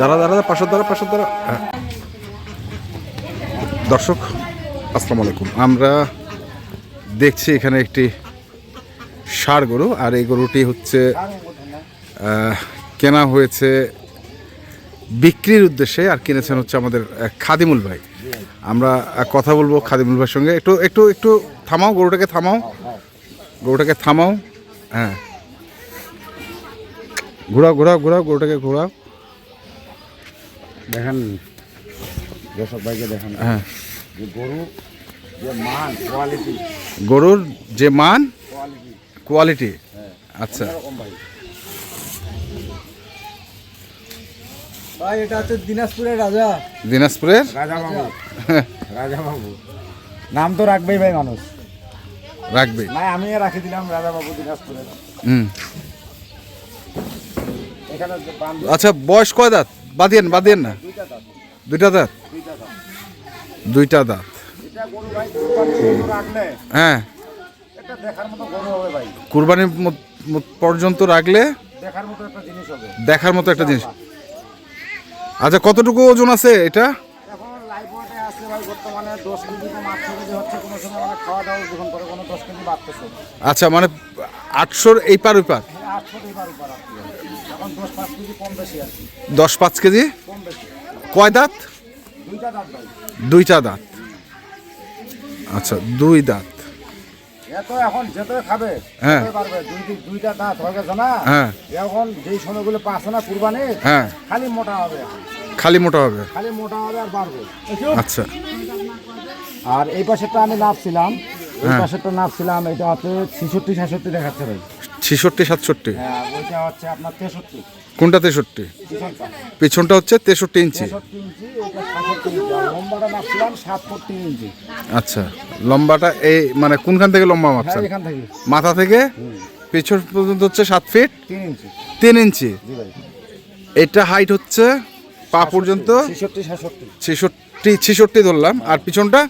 দাঁড়া দাঁড়া পাশের দ্বারা পাশের দ্বারা। দর্শক, আসসালামু আলাইকুম। আমরা দেখছি এখানে একটি ষাড় গরু, আর এই গরুটি হচ্ছে কেনা হয়েছে বিক্রির উদ্দেশ্যে, আর কিনেছেন হচ্ছে আমাদের খাদিমুল ভাই। আমরা কথা বলব খাদিমুল ভাইয়ের সঙ্গে। একটু একটু একটু থামাও, গরুটাকে থামাও। গরুটাকে থামাও। হ্যাঁ। ঘোরাও ঘোরাও ঘোরাও, গরুটাকে ঘোরাও। দেখেন। দর্শক ভাইকে দেখেন। হ্যাঁ। যে গরু যে মান কোয়ালিটি গরুর যে মান কোয়ালিটি কোয়ালিটি আচ্ছা। ভাই। এটা হচ্ছে দিনাজপুরের রাজা। দিনাজপুরের? রাজা বাবু। রাজা বাবু। নাম তো রাখবেই ভাই মানুষ। রাখবে। না আমি রাখি দিলাম রাজা বাবু দিনাজপুরের। হুম। আচ্ছা বয়স কয় দাঁত? বাদিয়েন বাদিয়েন না? দুইটা দাঁত? দুইটা দাঁত। কুরবানি হ্যাঁ মত- পর্যন্ত রাখলে দেখার মতো একটা জিনিস। আচ্ছা কতটুকু ওজন আছে এটা? আচ্ছা মানে আটশোর এই পার ওই পার? দশ পাঁচ কেজি? কয় দাঁত? দুইটা দাঁত দাঁত। আচ্ছা দুই দাঁত। এত এখন যেতে খাবে হ্যাঁ। পারবে দুই দুইটা দাঁত হয়ে গেছে না? হ্যাঁ। এখন যেই সময়গুলো পাচ্ছে না কুরবানি হ্যাঁ। খালি মোটা হবে। খালি মোটা হবে। খালি মোটা হবে আর বাড়বে। আচ্ছা। আর এই পাশেরটা আমি নাপছিলাম এই হ্যাঁ। পাশেরটা নাপছিলাম এটা হচ্ছে ছিষট্টি সাতষট্টি দেখাচ্ছে ভাই। ছেষট্টি সাতষট্টি? হ্যাঁ কোনটা তেষট্টি? পিছনটা হচ্ছে তেষট্টি ইঞ্চি। আচ্ছা লম্বাটা এই মানে কোনখান থেকে লম্বা হ্যাঁ মাপছেন? মাথা থেকে? পিছন পর্যন্ত হচ্ছে সাত ফিট? তিন ইঞ্চি। এটা হাইট হচ্ছে পা পর্যন্ত? ছেষট্টি ছেষট্টি ধরলাম। আর পিছনটা?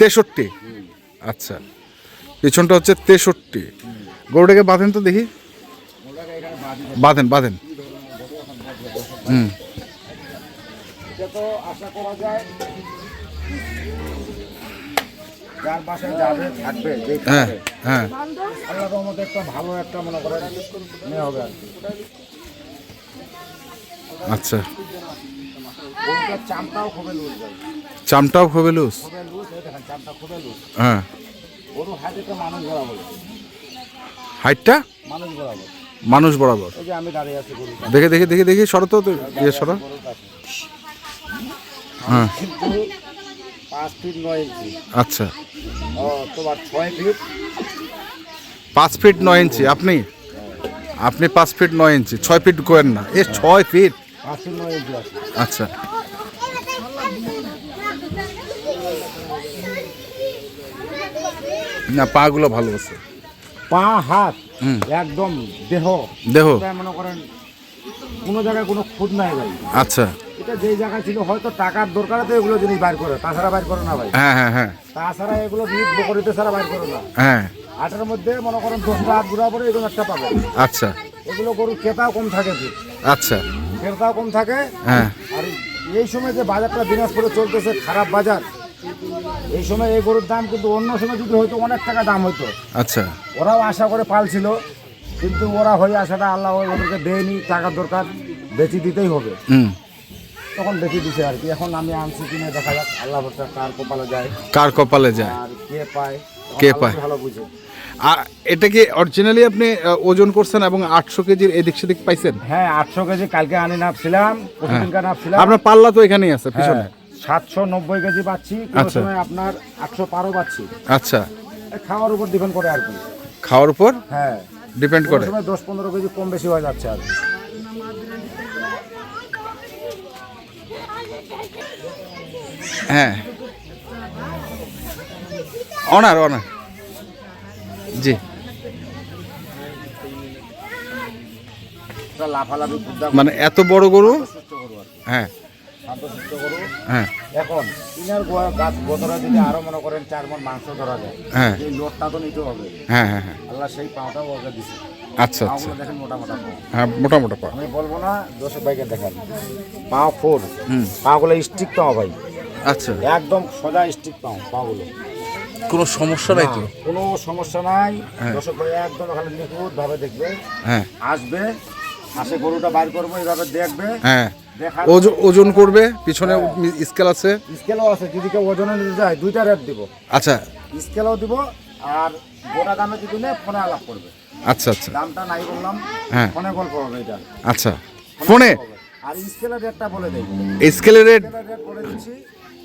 তেষট্টি। আচ্ছা পিছনটা হচ্ছে তেষট্টি। গরুটাকে বাঁধেন তো দেখি। বাঁধেন বাঁধেন। হুম। আশা করা হ্যাঁ হ্যাঁ। একটা ভালো একটা মনে করেন হবে আর কি আচ্ছা। চামটাও খুবই লুজ। চামটাও হ্যাঁ। মানুষ বরাবর হাইটটা? মানুষ বরাবর। মানুষ বরাবর। এই যে আমি দাঁড়িয়ে আছি গরুটা দেখে দেখে দেখে দেখি সরো তো ইয়ে সরো। হ্যাঁ। পাঁচ ফিট নয় ইঞ্চি আচ্ছা। ও তোমার ছয় ফিট পাঁচ ফিট নয় ইঞ্চি আপনি? আপনি পাঁচ ফিট নয় ইঞ্চি ছয় ফিট কোয়েন না। এ ছয় ফিট পাঁচ ফিট নয় ইঞ্চি আচ্ছা। না পাগুলো ভালো আছে। পা হাত একদম দেহ। দেহ। মনে করেন কোনো জায়গায় কোনো খুদ নাই ভাই। আচ্ছা। এটা যেই জায়গায় ছিল হয়তো টাকার দরকারে তো এগুলো জিনিস বাইর করে তাছাড়া বাইর করে না ভাই। হ্যাঁ হ্যাঁ হ্যাঁ। তাছাড়া এগুলো নিজ বকরিতে ছাড়া বাইর করে না। হ্যাঁ। আটের মধ্যে মনে করেন দশটা হাত ঘুরা পরে এগুলো একটা পাবে আচ্ছা। এগুলো গরু ক্রেতাও কম থাকে আচ্ছা। ক্রেতাও কম থাকে। হ্যাঁ। আর এই সময় যে বাজারটা দিনাজপুরে চলতেছে খারাপ বাজার এই সময় এই গরুর দাম কিন্তু অন্য সময় যদি হয়তো অনেক টাকা দাম হতো আচ্ছা। ওরাও আশা করে পালছিল কিন্তু ওরা হয়ে আসাটা আল্লাহ ওদেরকে দেয়নি টাকার দরকার বেশি দিতেই হবে। তখন বেশি দিছে আর কি। এখন আমি আনছি কিনে দেখা যাক আল্লাহ ভরসা কার কপালে যায় কার কপালে যায়? আর কে পায় কে পায়? ভালো বুঝে। আর এটা কি অরিজিনালি আপনি ওজন করছেন এবং আটশো কেজির এদিক সেদিক পাইছেন? হ্যাঁ আটশো কেজি কালকে আনি নাপছিলাম নাপছিলাম। আপনার পাল্লা তো এখানেই আছে পিছনে। হ্যাঁ। সাতশো নব্বই কেজি পাচ্ছি কোনো আচ্ছা। সময় আপনার আটশো পারও পাচ্ছি। আচ্ছা। খাওয়ার উপর ডিপেন্ড করে আর কি। খাওয়ার উপর? হ্যাঁ। ডিপেন্ড কোনো করে। সময় দশ পনেরো কেজি কম বেশি হয়ে যাচ্ছে আর কি। হ্যাঁ। অনার অনার। জি। লাফালাফি মানে এত বড় গরু? হ্যাঁ। হ্যাঁ। এখন তিনের গাছ যদি আরও মনে করেন চার মন মাংস ধরা যায় হ্যাঁ। এই লোডটা তো নিতে হবে। হ্যাঁ হ্যাঁ হ্যাঁ। আল্লাহ সেই পাওয়াটাও ওকে দিছে। আচ্ছা আচ্ছা। দেখেন মোটা মোটা হ্যাঁ মোটা মোটা পা আমি বলব না দর্শক ভাইকে দেখেন। পাও ফোর পাগুলো স্টিক পাও ভাই। আচ্ছা। একদম সোজা স্টিক পাও পাগুলো কোনো সমস্যা নাই তো? কোনো সমস্যা নাই। হ্যাঁ। দর্শক ভাই একদম এখানে নিখুঁত ভাবে দেখবে। হ্যাঁ। আসবে আসে গরুটা বাইর করব এইভাবে দেখবে। হ্যাঁ। ওজন করবে? পিছনে স্কেল আছে? স্কেলও আছে যদি কেউ ওজনে নিতে যায় দুইটা রেট দিব। আচ্ছা। স্কেলও দিব আর গোটা দামে যদি নেয় ফোনে আলাপ করবে। আচ্ছা আচ্ছা। দামটা নাই বললাম হ্যাঁ। ফোনে গল্প হবে এটা। আচ্ছা। ফোনে আর স্কেলের রেটটা বলে দেই। স্কেলের রেট বলে দিচ্ছি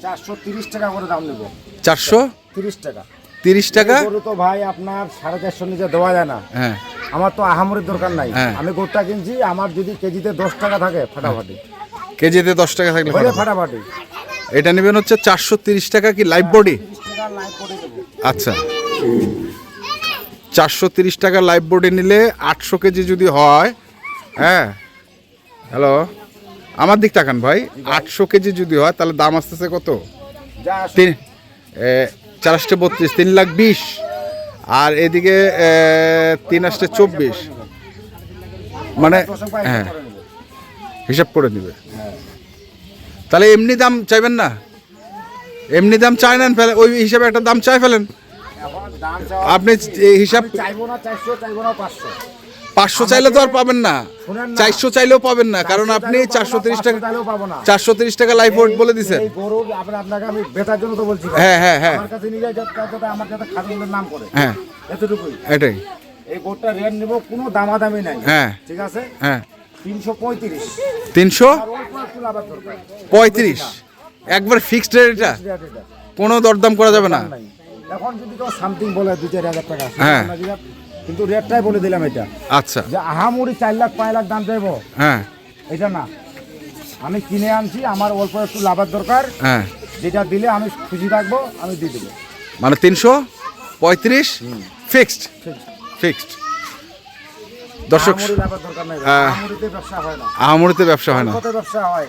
চারশো তিরিশ টাকা করে দাম নেব। চারশো? তিরিশ টাকা। তিরিশ টাকা? গরু তো ভাই আপনার সাড়ে চারশো নিচে দেওয়া যায় না। হ্যাঁ। আমার তো আহামরির দরকার নাই। হ্যাঁ। আমি গরুটা কিনছি আমার যদি কেজিতে দশ টাকা থাকে ফাটাফাটি। কেজিতে দশ টাকা থাকলে ফাটাফাটি। এটা নেবেন হচ্ছে চারশো তিরিশ টাকা কি লাইভ বডি আচ্ছা। চারশো তিরিশ টাকা লাইভ বোর্ডে নিলে আটশো কেজি যদি হয় হ্যাঁ? হ্যালো আমার দিক তাকান ভাই আটশো কেজি যদি হয় তাহলে দাম আসতেছে কত? তিন চার আসতে বত্রিশ তিন লাখ বিশ। আর এদিকে তিন আসতে চব্বিশ। মানে হ্যাঁ। হিসাব করে দিবে হ্যাঁ। তাহলে এমনি দাম চাইবেন না? এমনি দাম চাই নেন ফেলে ওই হিসাবে একটা দাম চাই ফেলেন। আপনি হিসাব পাঁচশো। চাইলে তো আর পাবেন না। চারশো চাইলেও পাবেন না কারণ আপনি চারশো তিরিশ টাকা চারশো তিরিশ টাকা লাইফ বোর্ড বলে আপনি আপনাকে আমি বেচার জন্য তো বলছি হ্যাঁ হ্যাঁ হ্যাঁ। আমার কাছে নাম করে। হ্যাঁ। এতটুকুই। এটাই। এই গরুটা রেট নিব কোনো দামাদামি নাই। হ্যাঁ। ঠিক আছে? হ্যাঁ। তিনশো পঁয়ত্রিশ। একবার ফিক্সড রেট এটা? কোনো দরদাম করা যাবে না। এখন যদি কেউ সামথিং বলে দু চার হাজার টাকা হ্যাঁ। কিন্তু রেটটাই বলে দিলাম এটা। আচ্ছা। যে আহামুড়ি চার লাখ পাঁচ লাখ দাম চাইব হ্যাঁ। এটা না। আমি কিনে আনছি আমার অল্প একটু লাভের দরকার। হ্যাঁ। যেটা দিলে আমি খুশি থাকব আমি দিয়ে দেবো। মানে তিনশো পঁয়ত্রিশ? ফিক্সড ফিক্সড দর্শক। আহামরিতে ব্যবসা হয় না। ব্যবসা হয়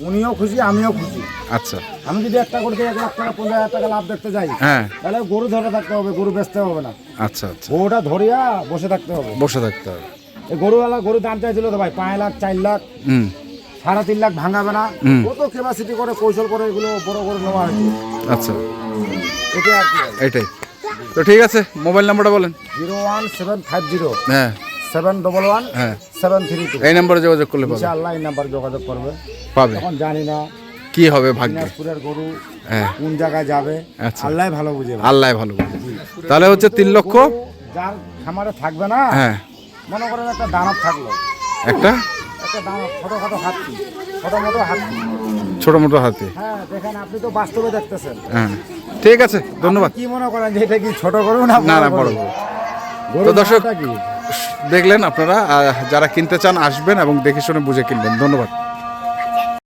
উনিও খুশি আমিও খুশি। আচ্ছা। আমি যদি একটা করে এক লাখ টাকা পনেরো হাজার টাকা লাভ দেখতে যাই হ্যাঁ। তাহলে গরু ধরে থাকতে হবে গরু বেচতে হবে না। আচ্ছা আচ্ছা। গরুটা ধরিয়া বসে থাকতে হবে। বসে থাকতে হবে। এই গরুওয়ালা গরু দাম চাইছিল তো ভাই পাঁচ লাখ চার লাখ হুম। সাড়ে তিন লাখ ভাঙাবে না। কত ক্যাপাসিটি করে কৌশল করে এগুলো বড় করে নেওয়া হয়েছে। আচ্ছা। এটা আর কি। এটাই। তো ঠিক আছে মোবাইল নাম্বারটা বলেন। Zero one seven five zero. হ্যাঁ। সেভেন ডবল ওয়ান হ্যাঁ। সেভেন থ্রি টু এই নাম্বারে যোগাযোগ করলে পাবে। ইনশাআল্লাহ এই নাম্বার যোগাযোগ করবে। পাবে। এখন জানি না কি হবে ভাগ্যে? গরু হ্যাঁ। কোন জায়গায় যাবে? আচ্ছা। আল্লাহ ভালো বুঝে আল্লাহ ভালো বুঝে। তাহলে হচ্ছে তিন লক্ষ? যার খামারে থাকবে না হ্যাঁ। মনে করেন একটা দানব থাকল। একটা? একটা দানব ছোটখাটো হাতি। ছোট মোটো হাতি। ছোট মোটো হাতি। হ্যাঁ দেখেন আপনি তো বাস্তবে দেখতেছেন। হ্যাঁ। ঠিক আছে ধন্যবাদ। কি মনে করেন যে এটা কি ছোট গরু না না বড় গরু? তো দর্শক- কি? দেখলেন আপনারা যারা কিনতে চান আসবেন এবং দেখে শুনে বুঝে কিনবেন। ধন্যবাদ।